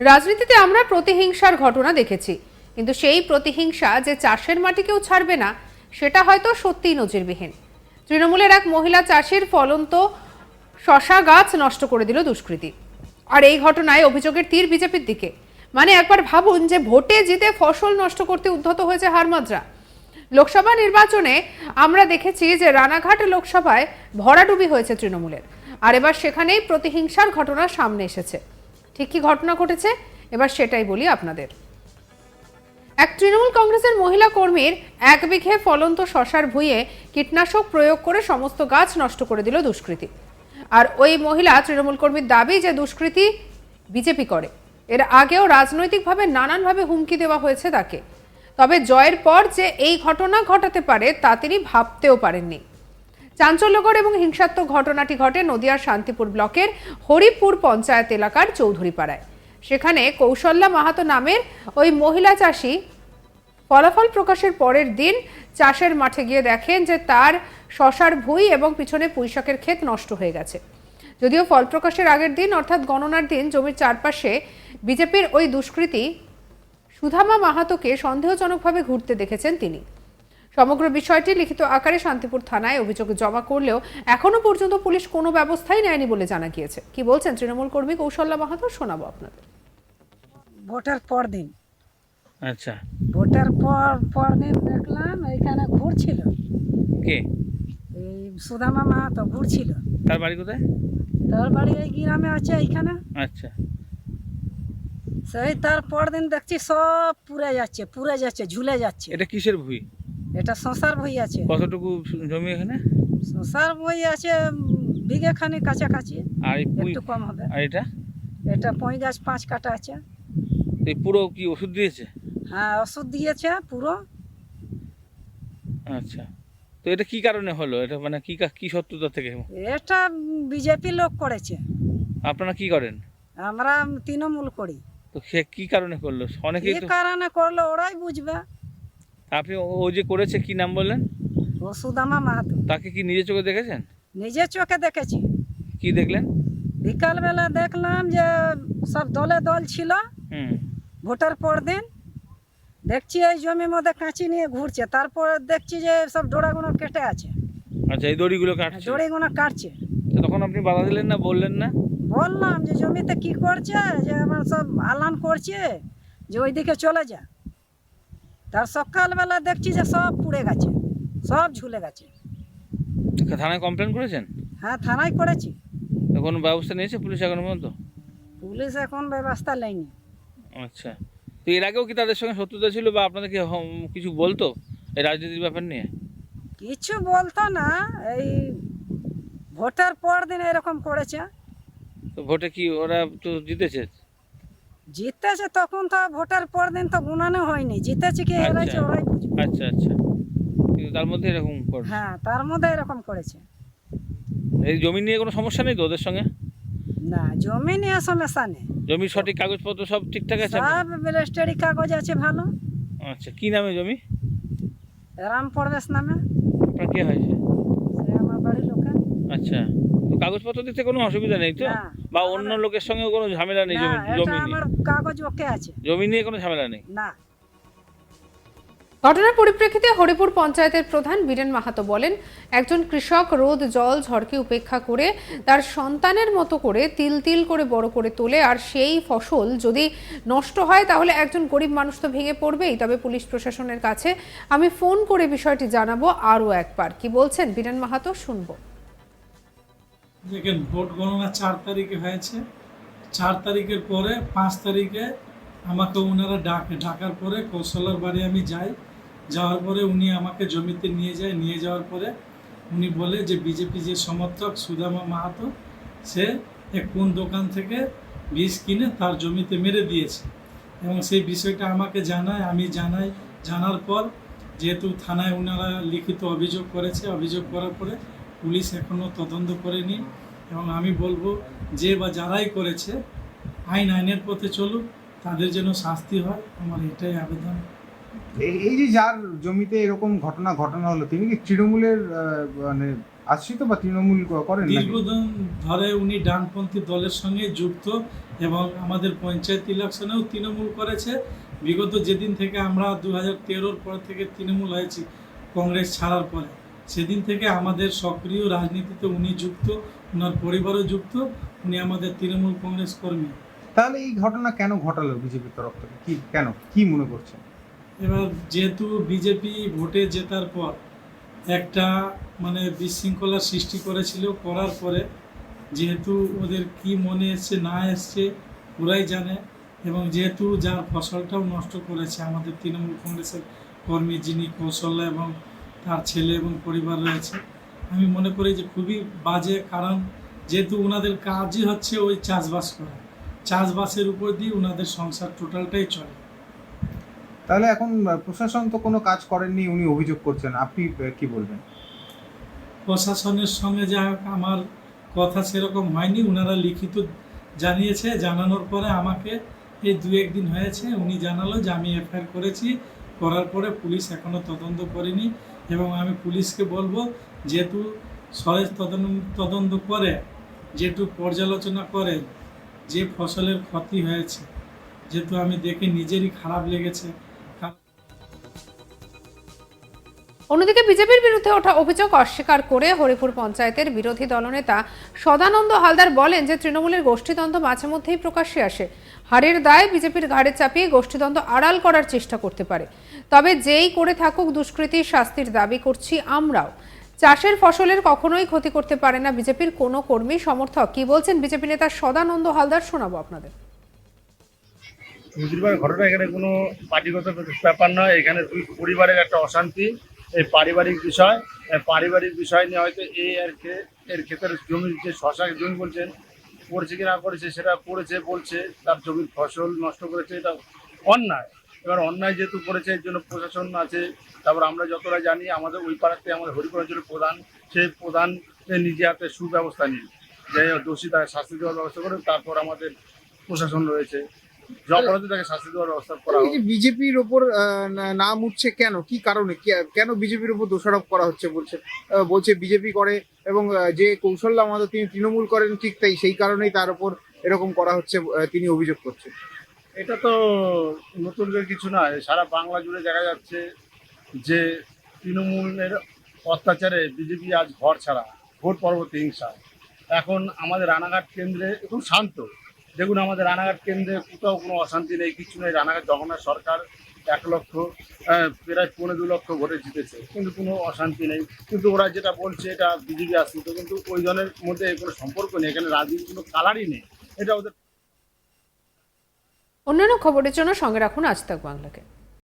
রাজনীতিতে আমরা প্রতিহিংসার ঘটনা দেখেছি। কিন্তু সেই প্রতিহিংসা যে চাষের মাটিকেও ছাড়বে না, সেটা হয়তো সত্যিই নজিরবিহীন। তৃণমূলের এক মহিলা চাষির ফলন্ত শশা গাছ নষ্ট করে দিল দুষ্কৃতী। আর এই ঘটনায় অভিযোগের তীর বিজেপির দিকে। মানে একবার ভাবুন যে ভোটে জিতে ফসল নষ্ট করতে উদ্ধত হয়েছে হারমাদ্রা। লোকসভা নির্বাচনে আমরা দেখেছি যে রানাঘাট লোকসভায় ভরাডুবি হয়েছে তৃণমূলের। আর এবার সেখানেই প্রতিহিংসার ঘটনা সামনে এসেছে। ঠিক কি ঘটনা ঘটেছে? এবার সেটাই বলি আপনাদের। এক তৃণমূল কংগ্রেসের মহিলা কর্মীর এক বিঘে ফলন্ত শশার ভুঁইয়ে কীটনাশক প্রয়োগ করে সমস্ত গাছ নষ্ট করে দিল দুষ্কৃতী। আর ওই মহিলা তৃণমূল কর্মীর দাবি যে দুষ্কৃতী বিজেপি করে। এর আগেও রাজনৈতিকভাবে নানানভাবে হুমকি দেওয়া হয়েছে তাকে। তবে জয়ের পর যে এই ঘটনা ঘটাতে পারে তা তিনি ভাবতেও পারেননি। চাঞ্চল্যকর এবং হিংসাত্মক ঘটনাটি ঘটে নদিয়ার শান্তিপুর ব্লকের হরিপুর পঞ্চায়েত এলাকার চৌধুরীপাড়ায়। সেখানে কৌশল্যা মাহাতো নামের ওই মহিলা চাষি ফলাফল প্রকাশের পরের দিন চাষের মাঠে গিয়ে দেখেন যে তার শশার ভুঁই এবং পিছনে পুঁইশাকের ক্ষেত নষ্ট হয়ে গেছে। যদিও ফল প্রকাশের আগের দিন, অর্থাৎ গণনার দিন, জমির চারপাশে বিজেপির ওই দুষ্কৃতী সুধামা মাহাতোকে সন্দেহজনকভাবে ঘুরতে দেখেছেন তিনি। সমগ্র বিষয়টি লিখিত আকারে শান্তিপুর থানায় অভিযোগ জমা করলেও এখনও পর্যন্ত পুলিশ কোনো ব্যবস্থাই নেয়নি বলে জানা গিয়েছে। কি বলছেন তৃণমূল কর্মী কৌশল্যা মাহাতো শোনাবো আপনাদের। ভোটের পর দিন আচ্ছা। ভোটের পর পর দিন দেখলাম এইখানে ঘুরছিল কে? এই সুদামা মা তো ঘুরছিল তার বাড়ি কোথায়? তার বাড়ি এই গ্রামে আছে এইখানে। আচ্ছা। সেই তার পর দিন দেখছি সব পুড়ে যাচ্ছে পুড়ে যাচ্ছে ঝুলে যাচ্ছে। এটা কিসের ভুঁই এটা শশার বই আছে। কতটুকু জমি এখানে? শশার বই আছে বিঘে খানি কাছাকাছি আর একটু কম হবে। আর এটা? এটা পঁই গাছ পাঁচ কাটা আছে। এই পুরো কি ওষুধ দিয়েছে? হ্যাঁ ওষুধ দিয়েছে পুরো। আচ্ছা। তো এটা কি কারণে হলো? এটা মানে কি কা- শত্রুতা থেকে? এটা বিজেপি লোক করেছে। আপনারা কি করেন? আমরা তৃণমূল করি। তো সে কি কারণে করল? অনেকেই কি কারণে করল ওরাই বুঝবে। আপনি ও যে করেছে কি নাম বললেন? ও সুদামা মাহাতো। তাকে কি নিজে চোখে দেখেছেন? নিজের চোখে দেখেছি। কি দেখলেন? বিকালবেলা দেখলাম যে সব দলে দল ছিল। হুম। ভোটার পর দিন দেখছি এই জমির মধ্যে কাঁচি নিয়ে ঘুরছে। তারপর দেখছি যে সব ডোরাগুলো কেটে আছে। আচ্ছা এই দড়িগুলো কাটছে? দড়িগুলো কাটছে। তখন আপনি বাধা দিলেন না বললেন না? বললাম যে জমিতে কি করছে? যে আমার সব আলান করছে যে ওইদিকে চলে যা। তার সকালবেলা দেখছি যে সব পুড়ে গেছে সব ঝুলে গেছে। থানায় কমপ্লেন করেছেন? হ্যাঁ থানায় করেছি। কোনো ব্যবস্থা নিয়েছে পুলিশ এখন পর্যন্ত? পুলিশ এখন ব্যবস্থা নেয়নি। আচ্ছা। তো এর আগেও কি তাদের সঙ্গে শত্রুতা ছিল বা আপনাদেরকে হম- কিছু বলতো এই রাজনীতির ব্যাপার নিয়ে? কিছু বলতো না এই ভোটের পর দিন এরকম করেছে। তো ভোটে কি ওরা তো জিতেছে? জিতেছে তখন তো ভোটের পর দিন তো গুণানো হয়নি। জিতেছে কি? হেরেছে আচ্ছা। ওরাই বুঝবে। আচ্ছা আচ্ছা। কিন্তু তার মধ্যে এরকম করছে হ্যাঁ তার মধ্যে এরকম করেছে। এই জমি নিয়ে কোনো সমস্যা নেই তো ওদের সঙ্গে? না জমি নিয়ে সমস্যা নেই জমির সঠিক কাগজপত্র সব ঠিকঠাক আছে সব রেজিস্ট্রি কাগজ আছে ভালো। আচ্ছা কি নামে জমি? রাম প্রবেশ নামে। আপনার কে হয়েছে? আমার বাড়ির লোকে আচ্ছা। কাগজপত্র দিতে কোনো অসুবিধা নেই তো? বা অন্য লোকের সঙ্গে কোনো ঝামেলা নেই জমি জমি নিয়ে? আমার কাগজ ওকে আছে। জমি নিয়ে কোনো ঝামেলা নেই? না। ঘটনার পরিপ্রেক্ষিতে হরিপুর পঞ্চায়েতের প্রধান বীরেন মাহাতো বলেন একজন কৃষক রোদ জল ঝড়কে উপেক্ষা করে তার সন্তানের মতো করে তিল তিল করে বড় করে তোলে আর সেই ফসল যদি নষ্ট হয় তাহলে একজন গরিব মানুষ তো ভেঙে পড়বেই। তবে পুলিশ প্রশাসনের কাছে আমি ফোন করে বিষয়টি জানাব আরও একবার। কি বলছেন বীরেন মাহাতো? শুনব। দেখেন, ভোট গণনা চার তারিখে হয়েছে। চার তারিখের পরে পাঁচ তারিখে আমাকে ওনারা ডাকে। ডাকার পরে কৌশলার বাড়ি আমি যাই। যাওয়ার পরে উনি আমাকে জমিতে নিয়ে যায়। নিয়ে যাওয়ার পরে উনি বলে যে, বিজেপি যে সমর্থক সুদামা মাহাতো, সে এক কোন দোকান থেকে বীজ কিনে তার জমিতে মেরে দিয়েছে। এবং সেই বিষয়টা আমাকে জানায়, আমি জানাই। জানার পর যেহেতু থানায় ওনারা লিখিত অভিযোগ করেছে, অভিযোগ করার পরে পুলিশ এখনও তদন্ত করেনি এবং আমি বলব যে বা যারাই করেছে আইন আইনের পথে চলুক তাদের যেন শাস্তি হয় আমার এটাই আবেদন। এই যে যার জমিতে এরকম ঘটনা ঘটনা হলো তিনি কি তৃণমূলের মানে আশ্রিত বা তৃণমূল করেন দীর্ঘদিন ধরে উনি ডানপন্থী দলের সঙ্গে যুক্ত এবং আমাদের পঞ্চায়েত ইলেকশনেও তৃণমূল করেছে। বিগত যেদিন থেকে আমরা দু হাজার তেরোর পর থেকে তৃণমূল হয়েছি কংগ্রেস ছাড়ার পরে। সেদিন থেকে আমাদের সক্রিয় রাজনীতিতে উনি যুক্ত ওনার পরিবারও যুক্ত উনি আমাদের তৃণমূল কংগ্রেস কর্মী। তাহলে এই ঘটনা কেন ঘটালো বিজেপির তরফ থেকে? কি কেন? কি মনে করছেন? এবার যেহেতু বিজেপি ভোটে জেতার পর একটা মানে বিশৃঙ্খলা সৃষ্টি করেছিল করার পরে যেহেতু ওদের কি মনে এসছে না এসছে ওরাই জানে এবং যেহেতু যার ফসলটাও নষ্ট করেছে আমাদের তৃণমূল কংগ্রেসের কর্মী যিনি কৌশল্যা এবং তার ছেলে এবং পরিবার রয়েছে। আমি মনে করি যে খুবই বাজে কারণ যেহেতু ওনাদের কাজই হচ্ছে ওই চাষবাস করা। চাষবাসের উপর দিয়ে ওনাদের সংসার টোটালটাই চলে। তাহলে এখন প্রশাসন তো কোনো কাজ করেননি উনি অভিযোগ করছেন। আপনি কি বলবেন? প্রশাসনের সঙ্গে যা হোক আমার কথা সেরকম হয়নি। ওনারা লিখিত জানিয়েছে জানানোর পরে আমাকে এই দু একদিন হয়েছে উনি জানালো যে আমি এফআইআর করেছি করার পরে পুলিশ এখনও তদন্ত করেনি। এবং আমি পুলিশকে বলব, যেহেতু সরেজ তদন্ত করে, যেহেতু পর্যালোচনা করে যে ফসলের ক্ষতি হয়েছে, যেহেতু আমি দেখে নিজেরই খারাপ লেগেছে। অন্যদিকে বিজেপির বিরুদ্ধে ওঠা অভিযোগ অস্বীকার করে হরিপুর পঞ্চায়েতের বিরোধী দলনেতা সদানন্দ হালদার বলেন যে তৃণমূলের গোষ্ঠীদ্বন্দ্ব মাঝে মধ্যেই প্রকাশ্যে আসে। হারের দায় বিজেপির ঘাড়ে চাপিয়ে গোষ্ঠীদ্বন্দ্ব আড়াল করার চেষ্টা করতে পারে। তবে যেই করে থাকুক দুষ্কৃতির শাস্তির দাবি করছি আমরাও। চাষের ফসলের কখনোই ক্ষতি করতে পারে না বিজেপির কোনো কর্মী, সমর্থক। কি বলছেন বিজেপি নেতা সদানন্দ হালদার? শোনাবো আপনাদের। মুজিরবার ঘটনা, এখানে কোনো পার্টিগত ব্যাপার নয়। এখানে দুই পরিবারের একটা অশান্তি, এই পারিবারিক বিষয়। পারিবারিক বিষয় নিয়ে হয়তো এই আর কে, এর ক্ষেত্রে জমি যে শশা জমি বলছেন করেছে কি না করেছে, সেটা করেছে বলছে, তার জমির ফসল নষ্ট করেছে, এটা অন্যায়। এবার অন্যায় যেহেতু করেছে, এর জন্য প্রশাসন আছে, তারপর আমরা যতটা জানি, আমাদের ওই পাড়াতে আমাদের হরিপুর অঞ্চলের প্রধান সেই প্রধান নিজে হাতে সুব্যবস্থা নিন যে দোষী তাকে শাস্তি দেওয়ার ব্যবস্থা করে তারপর আমাদের প্রশাসন রয়েছে। বিজেপির ওপর নাম উঠছে কেন? কি কারণে? কেন বিজেপির উপর দোষারোপ করা হচ্ছে বলছে বলছে বিজেপি করে এবং যে কৌশল্য আমাদের তিনি তৃণমূল করেন ঠিক তাই সেই কারণেই তার উপর এরকম করা হচ্ছে তিনি অভিযোগ করছেন। এটা তো নতুন করে কিছু নয় সারা বাংলা জুড়ে দেখা যাচ্ছে যে তৃণমূলের অত্যাচারে বিজেপি আজ ঘর ছাড়া ভোট পরবর্তী হিংসা। এখন আমাদের রানাঘাট কেন্দ্রে খুব শান্ত। দেখুন, আমাদের রানাঘাট কেন্দ্রে কোথাও কোনো অশান্তি নেই, কিছু নেই। রানাঘাট জগন্নাথ সরকার এক লক্ষ প্রায় পনেরো দু লক্ষ ভোটে জিতেছে, কিন্তু কোনো অশান্তি নেই। কিন্তু ওরা যেটা বলছে, এটা বিজেপি আশ্রিত কিন্তু ওই জনের মধ্যে কোনো সম্পর্ক নেই, এখানে রাজনীতির কোনো কালারই নেই। এটা ওদের অন্যান্য খবরের জন্য সঙ্গে রাখুন আজ তাক বাংলাকে।